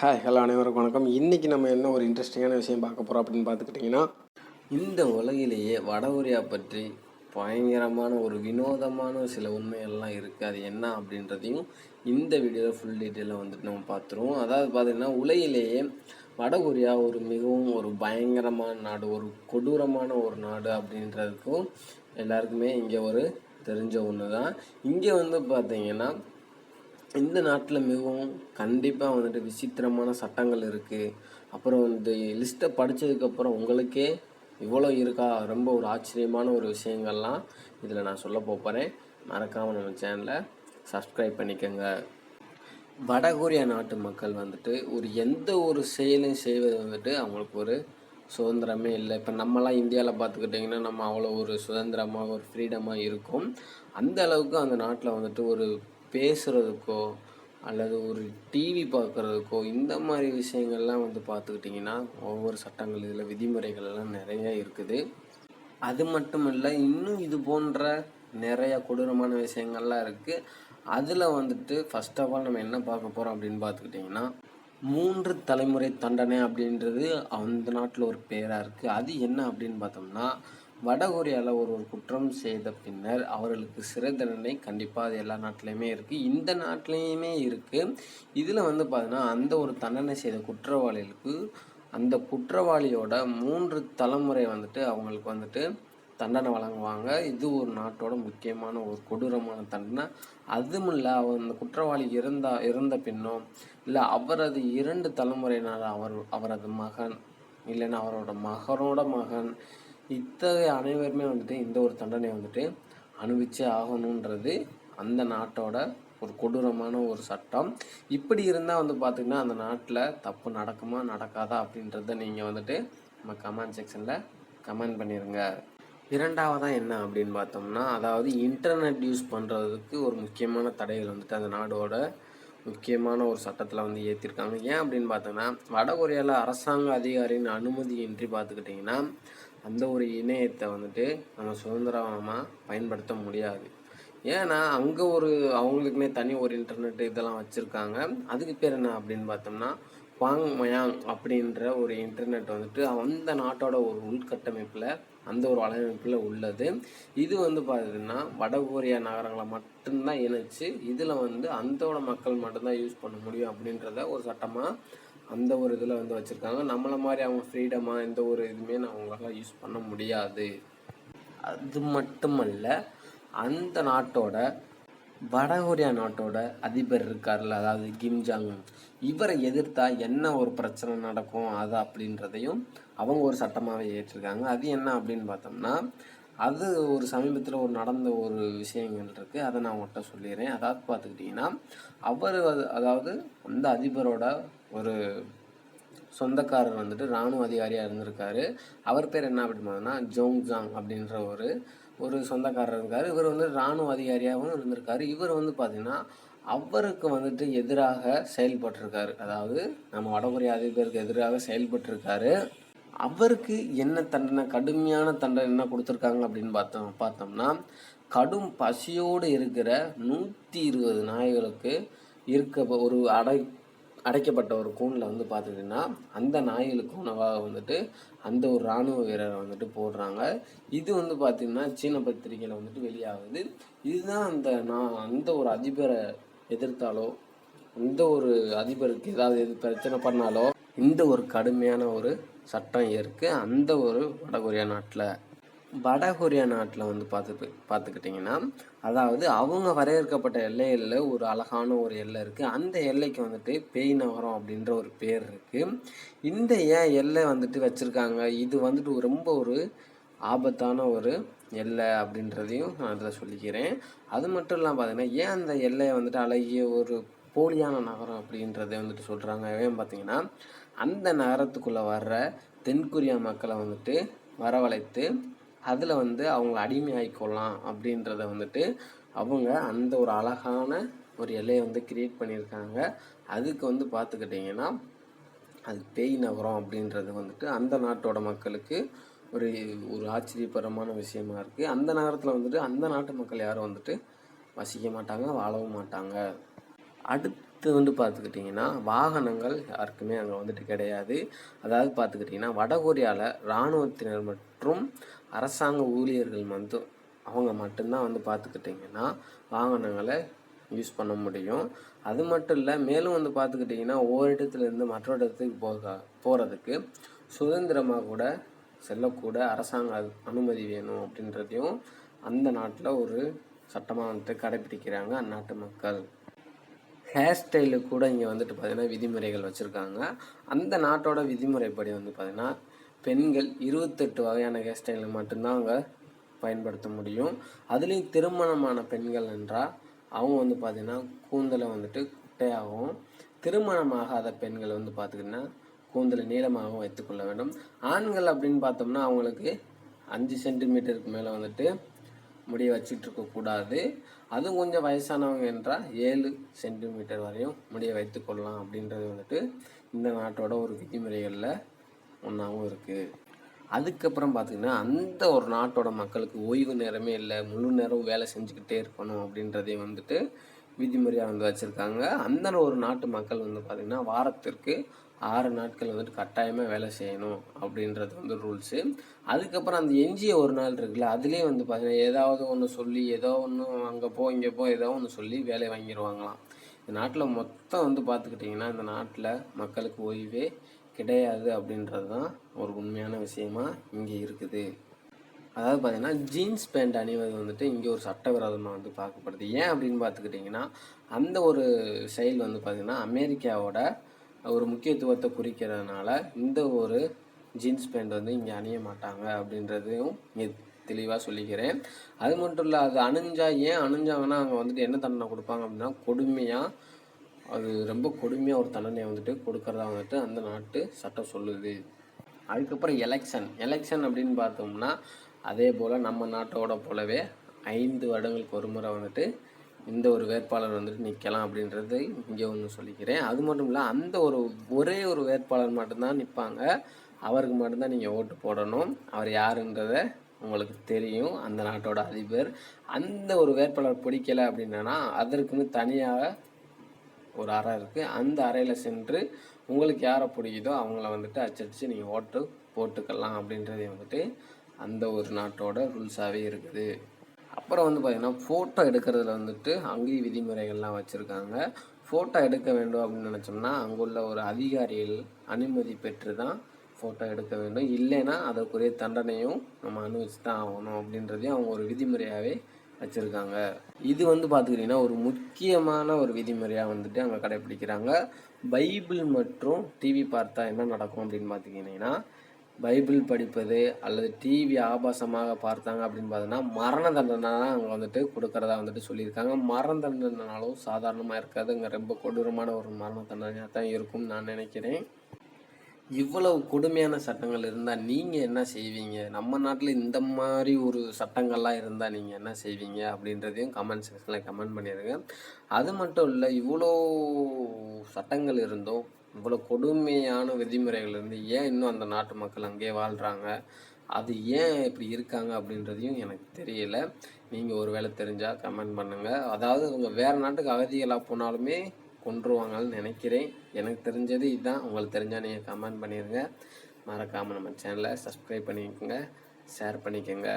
Hi hello அனைவருக்கும் வணக்கம். இன்றைக்கி நம்ம என்ன ஒரு இன்ட்ரெஸ்டிங்கான விஷயம் பார்க்க போகிறோம் அப்படின்னு பார்த்துக்கிட்டிங்கன்னா இந்த உலகிலேயே வட கொரியா பற்றி பயங்கரமான ஒரு வினோதமான சில உண்மைகள்லாம் இருக்குது அது என்ன அப்படின்றதையும் இந்த வீடியோவில் ஃபுல் டீட்டெயிலாக வந்துட்டு நம்ம பார்த்துருவோம். அதாவது பார்த்திங்கன்னா உலகிலேயே வட கொரியா ஒரு மிகவும் ஒரு பயங்கரமான நாடு ஒரு கொடூரமான ஒரு நாடு அப்படின்றதுக்கும் எல்லாருக்குமே இங்கே ஒரு தெரிஞ்ச ஒன்று தான் இங்கே வந்து பார்த்திங்கன்னா இந்த நாட்டில் மிகவும் கண்டிப்பாக வந்துட்டு விசித்திரமான சட்டங்கள் இருக்குது அப்புறம் இந்த லிஸ்ட்டை படித்ததுக்கப்புறம் உங்களுக்கே இவ்வளோ இருக்கா? ரொம்ப ஒரு ஆச்சரியமான ஒரு விஷயங்கள்லாம் இதில் நான் சொல்ல போகிறேன் மறக்காமல் நம்ம சேனலை சப்ஸ்கிரைப் பண்ணிக்கோங்க. வடகொரியா நாட்டு மக்கள் வந்துட்டு ஒரு எந்த ஒரு செயலையும் செய்வது வந்துட்டு அவங்களுக்கு ஒரு சுதந்திரமே இல்லை. இப்போ நம்மலாம் இந்தியாவில் பார்த்துக்கிட்டிங்கன்னா நம்ம அவ்வளோ ஒரு சுதந்திரமாக ஒரு ஃப்ரீடமாக இருக்கும். அந்த அளவுக்கு அந்த நாட்டில் வந்துட்டு ஒரு பேசுகிறதுக்கோ அல்லது ஒரு டிவி பார்க்குறதுக்கோ இந்த மாதிரி விஷயங்கள்லாம் வந்து பார்த்துக்கிட்டிங்கன்னா ஒவ்வொரு சட்டங்கள் இதில் விதிமுறைகள் எல்லாம் நிறையா இருக்குது. அது மட்டும் இல்லை இன்னும் இது போன்ற நிறைய கொடூரமான விஷயங்கள்லாம் இருக்குது அதில் வந்துட்டு ஃபர்ஸ்ட் ஆஃப் ஆல் நம்ம என்ன பார்க்க போகிறோம் அப்படின்னு பார்த்துக்கிட்டிங்கன்னா மூன்று தலைமுறை தண்டனை அப்படின்றது அந்த நாட்டில் ஒரு பேராக இருக்குது அது என்ன அப்படின்னு பார்த்தோம்னா வடகொரியாவில் ஒரு ஒரு குற்றம் செய்த பின்னர் அவர்களுக்கு சிறை தண்டனை கண்டிப்பாக அது எல்லா நாட்டிலையுமே இருக்குது இந்த நாட்டிலையுமே இருக்குது இதில் வந்து பார்த்தீங்கன்னா அந்த ஒரு தண்டனை செய்த குற்றவாளிகளுக்கு அந்த குற்றவாளியோட மூன்று தலைமுறை வந்துட்டு அவங்களுக்கு வந்துட்டு தண்டனை வழங்குவாங்க. இது ஒரு நாட்டோட முக்கியமான ஒரு கொடூரமான தண்டனை. அதுவும் இல்லை அவர் அந்த குற்றவாளி இருந்தா இருந்த பின்னோ இல்லை அவரது இரண்டு தலைமுறையினர் அவர் அவரது மகன் இல்லைன்னா அவரோட மகனோட மகன் இத்தகைய அனைவருமே வந்துட்டு இந்த ஒரு தண்டனை வந்துட்டு அனுபவிச்சே ஆகணுன்றது அந்த நாட்டோட ஒரு கொடூரமான ஒரு சட்டம். இப்படி இருந்தால் வந்து பார்த்திங்கன்னா அந்த நாட்டில் தப்பு நடக்குமா நடக்காதா அப்படின்றத நீங்கள் வந்துட்டு நம்ம கமெண்ட் செக்ஷனில் கமெண்ட் பண்ணிடுங்க இரண்டாவதாக என்ன அப்படின்னு பார்த்தோம்னா அதாவது இன்டர்நெட் யூஸ் பண்ணுறதுக்கு ஒரு முக்கியமான தடைகள் வந்துட்டு அந்த நாடோட முக்கியமான ஒரு சட்டத்தில் வந்து ஏற்றிருக்காங்க ஏன் அப்படின்னு பார்த்தோம்னா வட கொரியாவில் அரசாங்க அதிகாரியின் அனுமதியின்றி பார்த்துக்கிட்டிங்கன்னா அந்த ஒரு இணையத்தை வந்துட்டு நம்ம சுதந்திரமாக பயன்படுத்த முடியாது. ஏன்னா அங்கே ஒரு அவங்களுக்குன்னே தனி ஒரு இன்டர்நெட் இதெல்லாம் வச்சுருக்காங்க. அதுக்கு பேர் என்ன அப்படின்னு பார்த்தோம்னா குவாங் மயாங் அப்படின்ற ஒரு இன்டர்நெட் வந்துட்டு அந்த நாட்டோட ஒரு உள்கட்டமைப்பில் அந்த ஒரு வலையமைப்பில் உள்ளது. இது வந்து பார்த்தீங்கன்னா வட கொரியா நகரங்களை மட்டும்தான் இணைச்சு இதில் வந்து அந்தோட மக்கள் மட்டும்தான் யூஸ் பண்ண முடியும் அப்படின்றத ஒரு சட்டமாக அந்த ஒரு இதில் வந்து வச்சுருக்காங்க. நம்மளை மாதிரி அவங்க ஃப்ரீடமாக எந்த ஒரு இதுவுமே அவங்களால யூஸ் பண்ண முடியாது. அது மட்டுமல்ல அந்த நாட்டோட வடகொரியா நாட்டோட அதிபர் இருக்கார்ல அதாவது கிம் ஜாங் இவரை எதிர்த்தா என்ன ஒரு பிரச்சனை நடக்கும் அது அப்படின்றதையும் அவங்க ஒரு சட்டமாகவே ஏற்றிருக்காங்க. அது என்ன அப்படின்னு பார்த்தோம்னா அது ஒரு சமீபத்தில் ஒரு நடந்த ஒரு விஷயங்கள் இருக்குது அதை நான் உங்கள்கிட்ட சொல்லிடுறேன் அதாவது பார்த்துக்கிட்டிங்கன்னா அவர் அது- அதாவது அந்த அதிபரோட ஒரு சொந்தக்காரர் வந்துட்டு இராணுவ அதிகாரியாக இருந்திருக்காரு. அவர் பேர் என்ன அப்படின்னா ஜோங் ஜாங் அப்படின்ற ஒரு ஒரு சொந்தக்காரர் இருக்கார். இவர் வந்து இராணுவ அதிகாரியாகவும் இருந்திருக்காரு. இவர் வந்து பார்த்திங்கன்னா அவருக்கு வந்துட்டு எதிராக செயல்பட்டிருக்காரு. அதாவது நம்ம வடகொரிய அதிபருக்கு எதிராக செயல்பட்டிருக்காரு. அவருக்கு என்ன தண்டனை கடுமையான தண்டனை என்ன கொடுத்துருக்காங்க அப்படின்னு பார்த்தோம் பார்த்தோம்னா கடும் பசியோடு இருக்கிற நூற்றி இருபது நாய்களுக்கு இருக்க ஒரு அடை அடைக்கப்பட்ட ஒரு கூண்டில் வந்து பார்த்துக்கிட்டிங்கன்னா அந்த நாய்களுக்கு உணவாக வந்துட்டு அந்த ஒரு இராணுவ வீரரை வந்துட்டு போடுறாங்க. இது வந்து பார்த்திங்கன்னா சீன பத்திரிகையில் வந்துட்டு வெளியாகுது. இதுதான் அந்த நான் அந்த ஒரு அதிபரை எதிர்த்தாலோ எந்த ஒரு அதிபருக்கு ஏதாவது எது பிரச்சனை பண்ணாலோ இந்த ஒரு கடுமையான ஒரு சட்டம் இருக்குது அந்த ஒரு வடகொரியா நாட்டில் வடகொரியா நாட்டில் வந்து பார்த்து பார்த்துக்கிட்டிங்கன்னா அதாவது அவங்க வரையறுக்கப்பட்ட எல்லையில் ஒரு அழகான ஒரு எல்லை இருக்குது அந்த எல்லைக்கு வந்துட்டு பேய் நகரம் அப்படின்ற ஒரு பேர் இருக்குது இந்த ஏன் எல்லை வந்துட்டு வச்சுருக்காங்க? இது வந்துட்டு ரொம்ப ஒரு ஆபத்தான ஒரு எல்லை அப்படின்றதையும் நான் அதில் சொல்லிக்கிறேன். அது மட்டும் இல்லாமல் பார்த்தீங்கன்னா ஏன் அந்த எல்லையை வந்துட்டு அழகிய ஒரு போலியான நகரம் அப்படின்றத வந்துட்டு சொல்கிறாங்க ஏன் பார்த்தீங்கன்னா அந்த நகரத்துக்குள்ளே வர்ற தென்கொரியா மக்களை வந்துட்டு வரவழைத்து அதில் வந்து அவங்கள அடிமையாக்கிக்கொள்ளலாம் அப்படின்றத வந்துட்டு அவங்க அந்த ஒரு அழகான ஒரு எல்லையை வந்து கிரியேட் பண்ணியிருக்காங்க. அதுக்கு வந்து பார்த்துக்கிட்டிங்கன்னா அது பேய் நகரம் அப்படின்றது வந்துட்டு அந்த நாட்டோட மக்களுக்கு ஒரு ஒரு ஆச்சரியபரமான விஷயமா இருக்குது அந்த நகரத்தில் வந்துட்டு அந்த நாட்டு மக்கள் யாரும் வந்துட்டு வசிக்க மாட்டாங்க வாழவும் மாட்டாங்க. அடுத்து வந்து பார்த்துக்கிட்டிங்கன்னா வாகனங்கள் யாருக்குமே அங்கே வந்துட்டு கிடையாது. அதாவது பார்த்துக்கிட்டிங்கன்னா வடகொரியாவில் இராணுவத்தினர் மற்றும் அரசாங்க ஊழியர்கள் வந்து அவங்க மட்டும்தான் வந்து பார்த்துக்கிட்டிங்கன்னா வாகனங்களை யூஸ் பண்ண முடியும். அது மட்டும் இல்லை மேலும் வந்து பார்த்துக்கிட்டிங்கன்னா ஒவ்வொரு இடத்துலேருந்து மற்றொரு இடத்துக்கு போக போகிறதுக்கு சுதந்திரமாக கூட செல்லக்கூட அரசாங்க அனு- அனுமதி வேணும் அப்படின்றதையும் அந்த நாட்டில் ஒரு சட்டமாக வந்துட்டு கடைப்பிடிக்கிறாங்க அந்நாட்டு மக்கள். ஹேர் ஸ்டைலுக்கு கூட இங்கே வந்துட்டு பார்த்தீங்கன்னா விதிமுறைகள் வச்சுருக்காங்க. அந்த நாட்டோட விதிமுறைப்படி வந்து பார்த்திங்கன்னா பெண்கள் இருபத்தெட்டு வகையான ஹேர் ஸ்டைலில் மட்டும்தான் அங்கே பயன்படுத்த முடியும். அதுலேயும் திருமணமான பெண்கள் என்றால் அவங்க வந்து பார்த்திங்கன்னா கூந்தலை வந்துட்டு குட்டையாகவும் திருமணமாகாத பெண்கள் வந்து பார்த்திங்கன்னா கூந்தலை நீளமாகவும் வைத்துக்கொள்ள வேண்டும். ஆண்கள் அப்படின்னு பார்த்தோம்னா அவங்களுக்கு அஞ்சு சென்டிமீட்டருக்கு மேலே வந்துட்டு முடியை வச்சிட்டு இருக்கக்கூடாது அதுவும் கொஞ்சம் வயசானவங்க என்றால் ஏழு சென்டிமீட்டர் வரையும் முடியை வைத்துக்கொள்ளலாம் அப்படின்றது வந்துட்டு இந்த நாட்டோட ஒரு விதிமுறைகளில் ஒன்றாவும் இருக்குது அதுக்கப்புறம் பார்த்திங்கன்னா அந்த ஒரு நாட்டோட மக்களுக்கு ஓய்வு நேரமே இல்லை முழு நேரம் வேலை செஞ்சுக்கிட்டே இருக்கணும் அப்படின்றதே வந்துட்டு விதிமுறையாக வந்து வச்சுருக்காங்க. அந்த ஒரு நாட்டு மக்கள் வந்து பார்த்திங்கன்னா வாரத்திற்கு ஆறு நாட்கள் வந்துட்டு கட்டாயமாக வேலை செய்யணும் அப்படின்றது வந்து ரூல்ஸு. அதுக்கப்புறம் அந்த எஞ்சிய ஒரு நாள் இருக்குல்ல அதுலேயே வந்து பார்த்தீங்கன்னா ஏதாவது ஒன்று சொல்லி ஏதோ ஒன்று அங்கே போ இங்கே போ ஏதோ ஒன்று சொல்லி வேலையை வாங்கிடுவாங்களாம் இந்த நாட்டில் மொத்தம் வந்து பார்த்துக்கிட்டிங்கன்னா இந்த நாட்டில் மக்களுக்கு ஓய்வே கிடையாது அப்படின்றது தான் ஒரு உண்மையான விஷயமா இங்கே இருக்குது. அதாவது பார்த்திங்கன்னா ஜீன்ஸ் பேண்ட் அணிவது வந்துட்டு இங்கே ஒரு சட்டவிரோதமாக வந்து பார்க்கப்படுது. ஏன் அப்படின்னு பார்த்துக்கிட்டிங்கன்னா அந்த ஒரு செயல் வந்து பார்த்திங்கன்னா அமெரிக்காவோட ஒரு முக்கியத்துவத்தை குறிக்கிறதுனால இந்த ஒரு ஜீன்ஸ் பேண்ட் வந்து இங்கே அணிய மாட்டாங்க அப்படின்றதையும் தெளிவாக சொல்லிக்கிறேன். அது மட்டும் இல்லை அது அணிஞ்சா ஏன் அணிஞ்சாங்கன்னா அங்கே வந்துட்டு என்ன தண்டனை கொடுப்பாங்க அப்படின்னா கொடுமையாக அது ரொம்ப கொடுமையாக ஒரு தண்டனையை வந்துட்டு கொடுக்கறதா வந்துட்டு அந்த நாட்டு சட்டம் சொல்லுது. அதுக்கப்புறம் எலெக்ஷன் எலெக்ஷன் அப்படின்னு பார்த்தோம்னா அதே போல் நம்ம நாட்டோட போலவே ஐந்து வருடங்களுக்கு ஒரு முறை வந்துட்டு இந்த ஒரு வேட்பாளர் வந்துட்டு நிற்கலாம் அப்படின்றது இங்கே ஒன்று சொல்லிக்கிறேன். அது மட்டும் இல்லை அந்த ஒரு ஒரே ஒரு வேட்பாளர் மட்டும்தான் நிற்பாங்க அவருக்கு மட்டும்தான் நீங்கள் ஓட்டு போடணும். அவர் யாருன்றத உங்களுக்கு தெரியும். அந்த நாட்டோட அதிபர். அந்த ஒரு வேட்பாளர் பிடிக்கல அப்படின்னா அதற்குன்னு தனியாக ஒரு அறை இருக்குது அந்த அறையில் சென்று உங்களுக்கு யாரை பிடிக்குதோ அவங்கள வந்துட்டு அச்சடித்து நீங்கள் ஓட்டு போட்டுக்கலாம் அப்படின்றதே வந்துட்டு அந்த ஒரு நாட்டோட ரூல்ஸாகவே இருக்குது. அப்புறம் வந்து பார்த்திங்கன்னா ஃபோட்டோ எடுக்கிறதுல வந்துட்டு அங்கேயும் விதிமுறைகள்லாம் வச்சுருக்காங்க. ஃபோட்டோ எடுக்க வேண்டும் அப்படின்னு நினச்சோம்னா அங்குள்ள ஒரு அதிகாரிகள் அனுமதி பெற்று தான் ஃபோட்டோ எடுக்க வேண்டும். இல்லைன்னா அதற்குரிய தண்டனையும் நம்ம அனுபவிச்சு தான் ஆகணும் அப்படின்றதையும் அவங்க ஒரு விதிமுறையாகவே வச்சுருக்காங்க. இது வந்து பார்த்துக்கிட்டிங்கன்னா ஒரு முக்கியமான ஒரு விதிமுறையாக வந்துட்டு அங்கே கடைப்பிடிக்கிறாங்க பைபிள் மற்றும் டிவி பார்த்தா என்ன நடக்கும் அப்படின்னு பார்த்துக்கிட்டிங்கன்னா பைபிள் படிப்பது அல்லது டிவி ஆபாசமாக பார்த்தாங்க அப்படின்னு பார்த்தோன்னா மரண தண்டனை தான் அங்கே வந்துட்டு கொடுக்கறதா வந்துட்டு சொல்லியிருக்காங்க. மரண தண்டனைனாலும் சாதாரணமாக இருக்காது அங்கே ரொம்ப கொடூரமான ஒரு மரண தண்டனையாக தான் இருக்கும்னு நான் நினைக்கிறேன். இவ்வளவு கொடுமையான சட்டங்கள் இருந்தால் நீங்கள் என்ன செய்வீங்க? நம்ம நாட்டில் இந்த மாதிரி ஒரு சட்டங்கள்லாம் இருந்தால் நீங்கள் என்ன செய்வீங்க? அப்படின்றதையும் கமெண்ட் செக்ஷனில் கமெண்ட் பண்ணிடுங்க. அது மட்டும் இல்லை இவ்வளோ சட்டங்கள் இருந்தும் இவ்வளோ கொடுமையான விதிமுறைகள் இருந்து ஏன் இன்னும் அந்த நாட்டு மக்கள் அங்கேயே வாழ்கிறாங்க அது ஏன் இப்படி இருக்காங்க அப்படின்றதையும் எனக்கு தெரியல. நீங்கள் ஒரு வேளை தெரிஞ்சால் கமெண்ட் பண்ணுங்கள் அதாவது அவங்க வேறு நாட்டுக்கு அகதிகளாக போனாலுமே கொன்றுவாங்கன்னு நினைக்கிறேன். எனக்கு தெரிஞ்சது இதுதான் உங்களுக்கு தெரிஞ்சால் நீங்கள் கமெண்ட் பண்ணிடுங்க மறக்காமல் நம்ம சேனலை சப்ஸ்கிரைப் பண்ணிக்கோங்க. ஷேர் பண்ணிக்கோங்க.